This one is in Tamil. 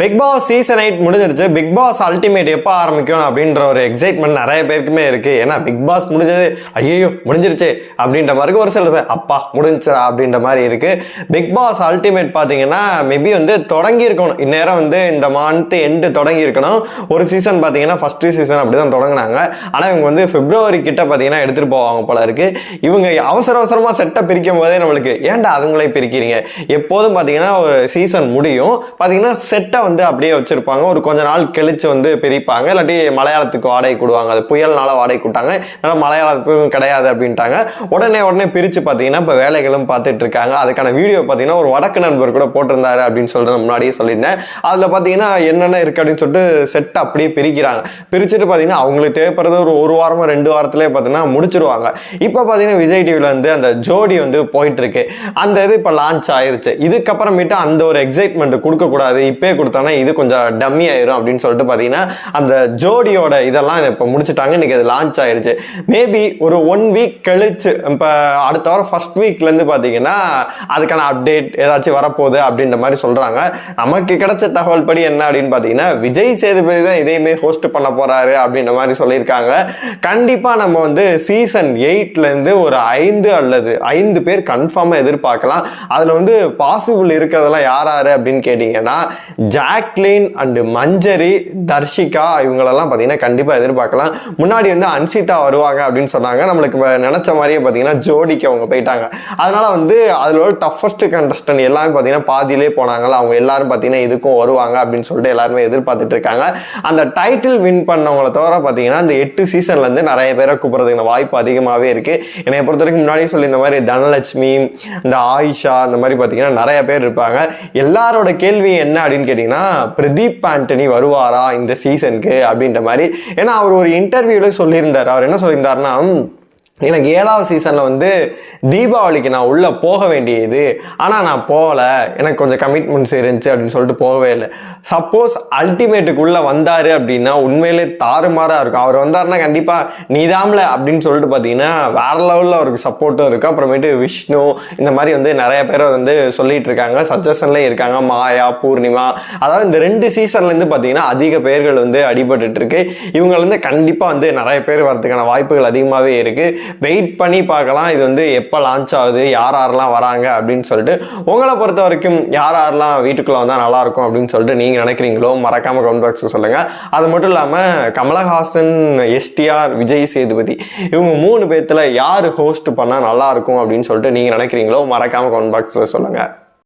பிக் பாஸ் சீசன் எயிட் முடிஞ்சிருச்சு. பிக் பாஸ் அல்டிமேட் எப்போ ஆரம்பிக்கும் அப்படின்ற ஒரு எக்ஸைட்மெண்ட் நிறைய பேருக்குமே இருக்கு. ஏன்னா பிக் பாஸ் முடிஞ்சது ஐயோ முடிஞ்சிருச்சு அப்படின்ற மாதிரி ஒரு சில பேர் அப்பா முடிஞ்சிரா அப்படின்ற மாதிரி இருக்கு. பிக் பாஸ் அல்டிமேட் பார்த்தீங்கன்னா மேபி வந்து தொடங்கி இருக்கணும் இந்நேரம் வந்து இந்த மந்த் எண்டு தொடங்கி இருக்கணும் ஒரு சீசன் பார்த்தீங்கன்னா ஃபர்ஸ்ட் சீசன் அப்படி தான் தொடங்கினாங்க. ஆனால் இவங்க வந்து பிப்ரவரி கிட்ட பார்த்தீங்கன்னா எடுத்துகிட்டு போவாங்க போல இருக்கு. இவங்க அவசர அவசரமாக செட்டை பிரிக்கும் போதே நம்மளுக்கு ஏன்டா அதுங்களே பிரிக்கிறீங்க? எப்போதும் பார்த்தீங்கன்னா ஒரு சீசன் முடியும். பார்த்தீங்கன்னா செட்டை வந்து அப்படியே வச்சிருப்பாங்க. ஒரு கொஞ்ச நாள் கழிச்சு வந்து பிரிப்பாங்க. இல்லாட்டி மலையாளத்துக்கு வாடகை கொடுவாங்க. அது புயல்னால வாடகை கொடுத்தாங்க. அதனால் மலையாளத்துக்கும் கிடையாது அப்படின்ட்டாங்க. உடனே உடனே பிரித்து பார்த்தீங்கன்னா இப்போ வேலைகளும் பார்த்துட்டு இருக்காங்க. அதுக்கான வீடியோ பார்த்தீங்கன்னா ஒரு வடக்கு நண்பர் கூட போட்டிருந்தாரு அப்படின்னு சொல்லிட்டு முன்னாடியே சொல்லியிருந்தேன். அதில் பார்த்தீங்கன்னா என்னென்ன இருக்குது அப்படின்னு சொல்லிட்டு செட்டை அப்படியே பிரிக்கிறாங்க. பிரிச்சுட்டு பார்த்தீங்கன்னா அவங்களுக்கு தேவைப்படுறது ஒரு ஒரு வாரமோ ரெண்டு வாரத்திலே பார்த்தீங்கன்னா முடிச்சிருவாங்க. இப்போ பார்த்தீங்கன்னா விஜய் டிவியில் வந்து அந்த ஜோடி வந்து போயிட்டு இருக்கு. அந்த இது இப்போ லான்ச் ஆயிருச்சு. இதுக்கப்புறமேட்டு அந்த ஒரு எக்ஸைட்மெண்ட் கொடுக்கக்கூடாது. இப்பே கொடுத்தானா இது கொஞ்சம் டம்மி ஆயிரும் அப்படின்னு சொல்லிட்டு பார்த்தீங்கன்னா அந்த ஜோடியோட இதெல்லாம் இப்போ முடிச்சுட்டாங்க. இன்னைக்கு அது லான்ச் ஆயிருச்சு. மேபி ஒரு ஒன் வீக் கழிச்சு இப்போ அடுத்த வாரம் ஃபர்ஸ்ட் வீக்லேருந்து பார்த்தீங்கன்னா அதுக்கான அப்டேட் ஏதாச்சும் வரப்போகுது அப்படின்ற மாதிரி சொல்கிறாங்க நமக்கு கிடைச்ச தகவல் படி என்ன அப்படின்னு பார்த்தீங்கன்னா விஜய் சேதுபதி தான் இதையுமே ஹோஸ்ட் பண்ண போகிறாரு அப்படின்ற மாதிரி சொல்லியிருக்காங்க. கண்டிப்பாக நம்ம வந்து சீசன் எயிட்லேருந்து ஒரு ஐந்து அல்லது ஐந்து பேர் கன்ஃபார்மாக எதிர்பார்க்கலாம். அதில் வந்து பாசிபிள் இருக்கிறதெல்லாம் யார் யார் அப்படின்னு கேட்டிங்கன்னா ஜாக்லின் அண்டு மஞ்சரி தர்ஷிகா இவங்களெல்லாம் பார்த்தீங்கன்னா கண்டிப்பாக எதிர்பார்க்கலாம். முன்னாடி வந்து அன்சிதா வருவாங்க அப்படின்னு சொன்னாங்க. நம்மளுக்கு இப்போ நினச்ச மாதிரியே பார்த்தீங்கன்னா ஜோடிக்கு அவங்க போயிட்டாங்க. அதனால் வந்து அதில் ஒரு டஃபஸ்ட் கண்டஸ்டன்ட் எல்லாமே பார்த்தீங்கன்னா பாதியிலே போனாங்களா அவங்க எல்லாரும் பார்த்தீங்கன்னா இதுக்கும் வருவாங்க அப்படின்னு சொல்லிட்டு எல்லாருமே எதிர்பார்த்துட்டு இருக்காங்க. அந்த டைட்டில் வின் பண்ணவங்கள தவிர பார்த்தீங்கன்னா அந்த எட்டு சீசன்லேருந்து நிறைய பேரை கூப்பிட்றதுக்கான வாய்ப்பு அதிகமாகவே இருக்குது என்னை பொறுத்த வரைக்கும் முன்னாடியே சொல்லி இந்த மாதிரி தனலட்சுமி இந்த ஆயிஷா இந்த மாதிரி பார்த்தீங்கன்னா நிறைய பேர் இருப்பாங்க. எல்லாரோட கேள்வி என்ன அப்படின்னு கேட்டிங்கன்னா பிரதீப் ஆண்டனி வருவாரா இந்த சீசனுக்கு அப்படின்ற மாதிரி. ஏன்னா அவர் ஒரு இன்டர்வியூல சொல்லியிருந்தார். அவர் என்ன சொல்லியிருந்தாருன்னா எனக்கு ஏழாவது சீசனில் வந்து தீபாவளிக்கு நான் உள்ளே போக வேண்டியது. ஆனால் நான் போகல. எனக்கு கொஞ்சம் கமிட்மெண்ட்ஸ் இருந்துச்சு அப்படின்னு சொல்லிட்டு போகவே இல்லை. சப்போஸ் அல்டிமேட்டுக்குள்ளே வந்தார் அப்படின்னா உண்மையிலே தாறுமாறாக இருக்கும். அவர் வந்தாருன்னா கண்டிப்பாக நீதாம்ல அப்படின்னு சொல்லிட்டு பார்த்தீங்கன்னா வேற லெவலில் அவருக்கு சப்போர்ட்டும் இருக்குது அப்புறமேட்டு விஷ்ணு இந்த மாதிரி வந்து நிறைய பேர் வந்து சொல்லிகிட்டு இருக்காங்க. சஜஷன்லேயே இருக்காங்க. மாயா பூர்ணிமா. அதாவது இந்த ரெண்டு சீசன்லேருந்து பார்த்தீங்கன்னா அதிக பேர்கள் வந்து அடிபட்டுருக்கு இருக்கு. இவங்க வந்து கண்டிப்பாக வந்து நிறைய பேர் வரதுக்கான வாய்ப்புகள் அதிகமாகவே இருக்குது வெயிட் பண்ணி பார்க்கலாம். இது வந்து எப்போ லான்ச் ஆகுது யார் யாரெல்லாம் வராங்க அப்படின்னு சொல்லிட்டு உங்களை பொறுத்த வரைக்கும் யார் யாரெல்லாம் வீட்டுக்குள்ளே வந்தால் நல்லாயிருக்கும் அப்படின்னு சொல்லிட்டு நீங்கள் நினைக்கிறீங்களோ மறக்காமல் கமெண்ட் பாக்ஸில் சொல்லுங்கள் அது மட்டும் இல்லாமல் கமலஹாசன் எஸ்டிஆர் விஜய் சேதுபதி இவங்க மூணு பேர்த்தில் யார் ஹோஸ்ட் பண்ணால் நல்லாயிருக்கும் அப்படின்னு சொல்லிட்டு நீங்கள் நினைக்கிறீங்களோ மறக்காமல் கமெண்ட் பாக்ஸில் சொல்லுங்கள்